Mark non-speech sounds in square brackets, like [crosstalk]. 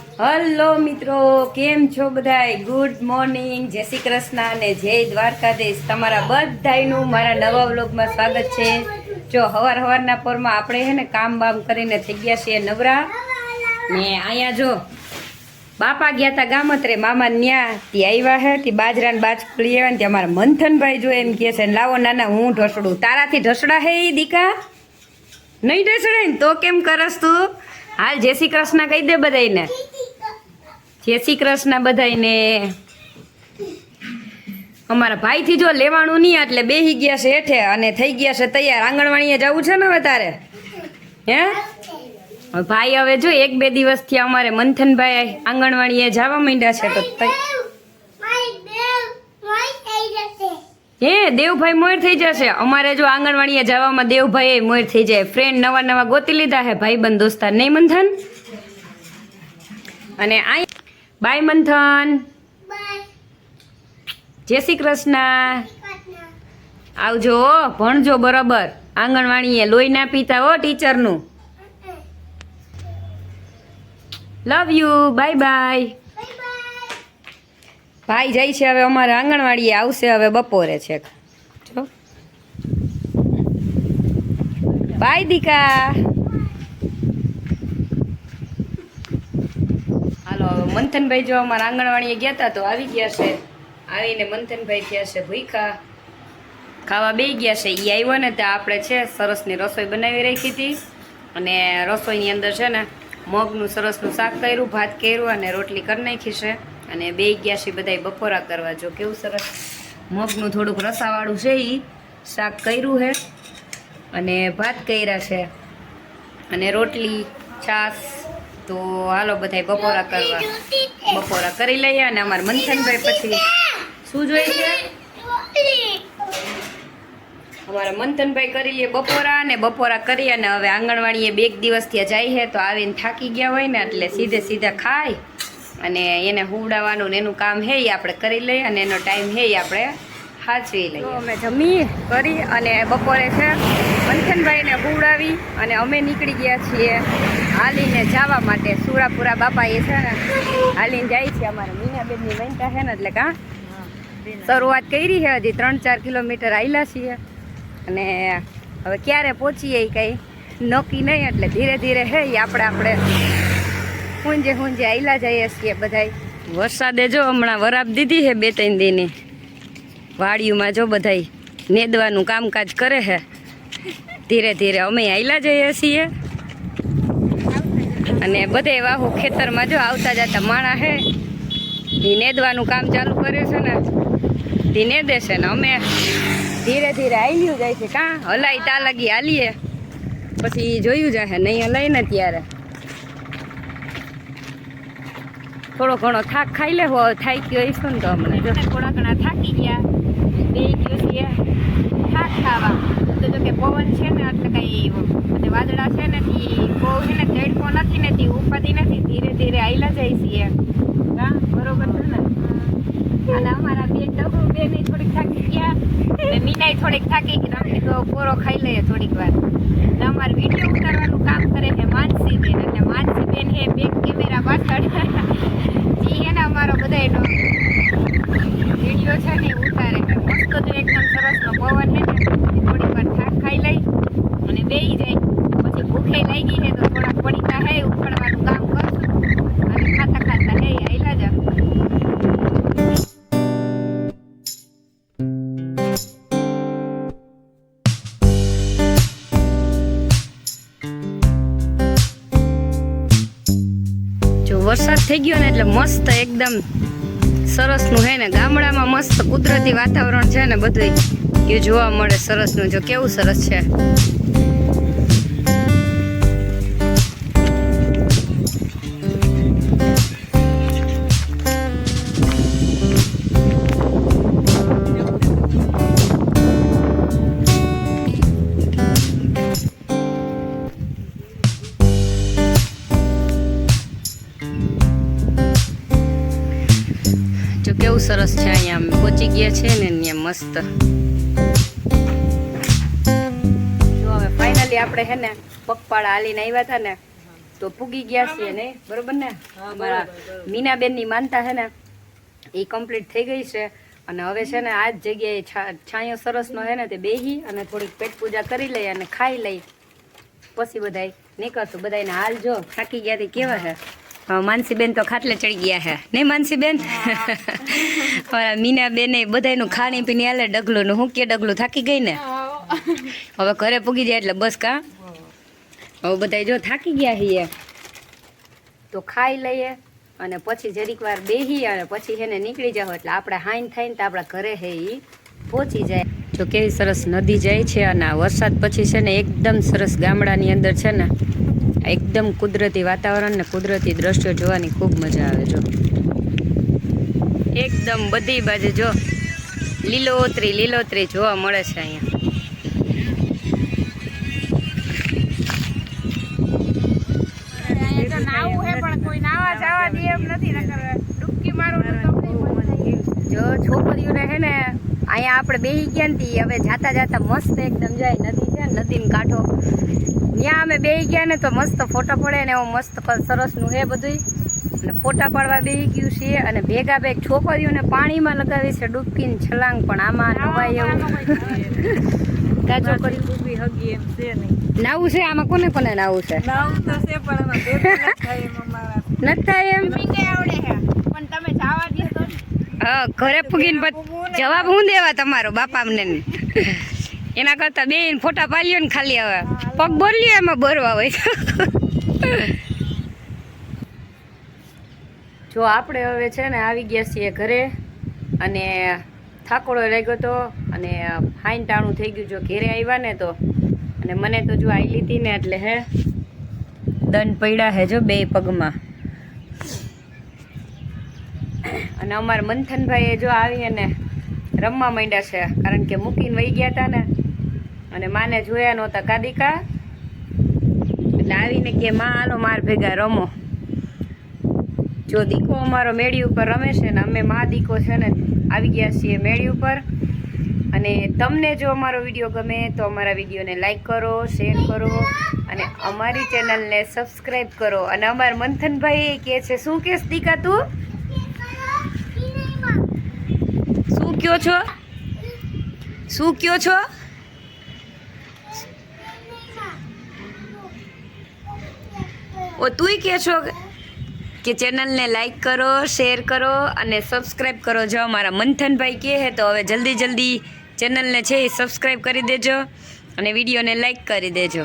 Hello મિત્રો, કેમ છો બધાય? ગુડ મોર્નિંગ જય શ્રી કૃષ્ણ અને જય દ્વારકાધીશ. તમારા બધાનું મારા નવા વ્લોગમાં સ્વાગત છે. જો, હવાર હવારના પોરમાં આપણે હે ને કામ બામ કરીને થઈ ગયા છીએ નવરા. ને અહીંયા જો, બાપા ગયા હતા ગામત્રે મામા ન્યા તે આવ્યા હે, તે બાજરા ને બાજ ખોલી આવ્યા ને તે અમારા મંથનભાઈ જો એમ કહે છે, લાવો નાના, હું ઢસડું. તારાથી ઢસડા હે દીકા? નહીં ઢસડે ને તો કેમ કરસ તું? હાલ જય શ્રી કૃષ્ણ કહી દે બધાયને. જય શ્રી કૃષ્ણ બધાને અમારા ભાઈથી જો લેવાનું નહીં એટલે બેહી ગયા છે હેઠે અને થઈ ગયા છે તૈયાર. આંગણવાડીએ જવું છે ને હવે તારે? હે? ભાઈ હવે જો એક બે દિવસથી અમારે મંથનભાઈ આંગણવાડીએ જવા માંડ્યા છે તો હે, દેવભાઈ મોર થઈ જશે. અમારે જો આંગણવાડીએ જવામાં દેવભાઈ મોર થઈ જાય. ફ્રેન્ડ નવા નવા ગોતી લીધા હે ભાઈ બંધ દોસ્તાર. નહીં મંથન? અને આ બાય મંથન. જય શ્રી કૃષ્ણ. આવજો ભણજો બરાબર. આંગણવાડીએ લોહી ના પીતા હો ટીચરનું. લવ યુ બાય બાય ભાઈ જાય છે હવે અમારે આંગણવાડીએ આવશે હવે બપોરે છે. જો. બાય દીકા હાલો હવે મંથનભાઈ જો અમારા આંગણવાડીએ ગયા હતા તો આવી ગયા છે. આવીને મંથનભાઈ થયા છે ભૂખા ખાવા બે ગયા છે. એ આવ્યો ને ત્યાં આપણે છે સરસની રસોઈ બનાવી રાખી હતી. અને રસોઈની અંદર છે ને મગનું સરસનું શાક કર્યું, ભાત કર્યું અને રોટલી કરી નાખી છે. અને બે ગયા છે બધાય બપોરા કરવા. જો કેવું સરસ મગનું થોડુંક રસાવાળું છે એ શાક કર્યું છે અને ભાત કર્યા છે. અને રોટલી, છાશ તો હાલો બધાય બપોરા કરવા. બપોરા કરી લઈએ અને અમારા મંથનભાઈ પછી શું જોઈએ છે? અમારા મંથનભાઈ કરી લઈએ બપોરા અને બપોરા કરી અને હવે આંગણવાડીએ બે દિવસ ત્યાં જાય છે તો આવીને થાકી ગયા હોય ને એટલે સીધે સીધા ખાય અને એને હુવડાવવાનું ને એનું કામ હે આપણે કરી લઈએ અને એનો ટાઈમ હે આપણે સાચવી લઈએ. અમે જમી કરી અને બપોરે છે મંથનભાઈને હુવડાવી અને અમે નીકળી ગયા છીએ હાલીને જવા માટે. સુરાપુરા બાપા એ છે ને હાલીને જાય છે અમારે. મીનાબેનની વહેંચા છે ને એટલે કાં શરૂઆત કરી છે હજી ત્રણ ચાર કિલોમીટર આવેલા છીએ. અને હવે ક્યારે પહોંચીએ કંઈ નક્કી નહીં એટલે ધીરે ધીરે હે આપણે આપણે હુંજે હુંજે આયલા જઈએ છીએ બધાય. વરસાદે જો હમણાં વરાપ દીધી છે બે ત્રણ દીની. વાડીઓમાં જો બધાય નેદવાનું કામકાજ કરે છે ધીરે ધીરે અમે આયલા જઈએ છીએ. અને બધે વાહુ ખેતરમાં જો આવતા જતા માણા હે એ નેદવાનું કામ ચાલુ કરે છે ને તે નેદે છે ને અમે ધીરે ધીરે આવ્યું જાય છે. કાં? હલાઈ તાલગી હાલીએ. પછી જોયું જાય નહીં હલાય ને ત્યારે. થોડો ઘણો થાક ખાઈ લે હો થાકી ગયો છે ને તો જો થોડા ઘણા થાકી ગયા. બે દિવસીય થાક ખાવા તો જો કે પવન છે ને એટલે કંઈ વાદળા છે ને તી બહુ છે ને તડકો નથી ને તે ઉપાધી નથી ધીરે ધીરે આયલા જાય છીએ. હા બરોબર છે ને? અને અમારા બે ડબરું બેન થોડીક થાકી ગયા મીનાય થોડીક થાકી ગઈ. તો અમે કીધું પોરો ખાઈ લઈએ થોડીક વાર. અમારે વીડિયો ઉતારવાનું કામ કરે છે માનસી બેન એટલે માનસી બેન હે બે કેમેરા પાછળ. [laughs] જી હે ને અમારો બધા એનો વીડિયો છે ને એ ઉતારે. છે મસ્ત તો એકદમ સરસનો પવન ને પછી વાર થાક ખાઈ લઈ અને બેહી જાય પછી ભૂખે લાગી છે તો થોડાક પડીકા હે ઉખડવાનું કામ કરશું અને ખાતા ખાતા હે આયલા જો વરસાદ થઈ ગયો ને એટલે મસ્ત એકદમ સરસનું હે ને, ગામડામાં મસ્ત કુદરતી વાતાવરણ છે ને બધું જોવા મળે સરસનું. જો કેવું સરસ છે. કેવું સરસ છે અહીંયા. પહોંચી ગયા છે ને અહીંયા મસ્ત. હવે ફાઇનલી આપણે હે ને પગપાળા હાલીને આવ્યા હતા ને, તો પૂગી ગયા છીએ ને. બરોબર ને? અમારા મીનાબેનની માનતા છે ને, એ કમ્પ્લીટ થઈ ગઈ છે. અને હવે છે ને આ જ જગ્યાએ છા- છાંયો સરસનો છે ને તે બેહી અને થોડીક પેટ પૂજા કરી લઈ અને ખાઈ લઈ. પછી બધાય નીકળશું. બધાને હાલ જો થાકી ગયા કેવા છે? માનસીબેન તો ખાટલે ચડી ગયા હે. નહીં માનસીબેન? મીના મીનાબેન એ બધાયનું ખાણી પીણી હાલે ડગલું નું હું કે ડગલું? થાકી ગઈ ને? હવે ઘરે પૂગી જાય એટલે બસ કા? હવે બધા જો થાકી ગયા છીએ તો ખાઈ લઈએ અને પછી જરીક વાર બેહી અને પછી એને નીકળી જાવ એટલે આપણે હાઈન થઈને તો આપણા ઘરે હે એ પહોંચી જાય. જો કેવી સરસ નદી જાય છે અને આ વરસાદ પછી છે ને એકદમ સરસ ગામડાની અંદર છે ને એકદમ કુદરતી વાતાવરણ ને કુદરતી દ્રશ્યો જોવાની ખૂબ મજા આવે જો. એકદમ બધી બાજુ જો લીલોતરી લીલોતરી જોવા મળે છે અહીંયા. જો છોકરીઓને હે ને અહીંયા આપણે બેહી ગયા ને હવે જાતા જાતા મસ્ત એકદમ જાય નદી છે ને નદીનો કાંઠો. ત્યાં અમે બેહી ગયા ને તો મસ્ત ફોટો પડે ને એવું મસ્ત સરસનું હે બધું અને ફોટા પાડવા બેહી ગયું છે અને ભેગા ભેગ છોકરીઓને પાણીમાં લગાવી છે ડૂબકીને છલાંગ પણ આમાં નવાય એવું. છોકરી ડૂબી હગી એમ છે નહીં નાવું છે? આમાં કોને કોને નાવું છે? નાવું તો છે પણ નથી થાય એમ નથી થાય એમ? આવડે છે. પણ તમે જવા દે તો હા ઘરે ફૂગીને જવાબ હું દેવા તમારો બાપા અમને એના કરતા બે ફોટા પાડ્યો ને ખાલી હવે. પગ બોલ્યો એમાં બોરવા હોય જો આપણે હવે છે ને આવી ગયા છીએ ઘરે અને થાકોડો લાગ્યો તો અને ફાઇન ટાણું થઈ ગયું જો ઘેરે આવ્યા ને તો. અને મને તો જો આવી લીધી ને એટલે હે, દંડ પડ્યા હે જો બે પગમાં. અને અમારા મંથનભાઈએ જો આવી અને રમવા માંડ્યા છે, કારણ કે મૂકીને વહી ગયા હતા ને. અને માને જોયા નહોતા કાદિકા. એટલે આવીને કે, માં, હાલો, માર ભેગા રમો. જો દીકો અમારો મેળી ઉપર રમે છે ને, અમે મા દીકો છે ને, આવી ગયા છીએ મેળી ઉપર. અને તમને જો અમારો વીડિયો ગમે તો અમારા વિડીયોને લાઈક કરો, શેર કરો, અને અમારી ચેનલને સબસ્ક્રાઈબ કરો. અને અમારા મંથનભાઈ કહે છે, શું કેસ દીકા તું શું કયો છો? શું કયો છો? ઓ, તુંય કે છો કે ચેનલને લાઈક કરો શેર કરો અને સબસ્ક્રાઈબ કરો. જો મારા મંથનભાઈ કહે તો હવે જલ્દી જલ્દી ચેનલને છે એ સબસ્ક્રાઈબ કરી દેજો અને વિડીયોને લાઈક કરી દેજો.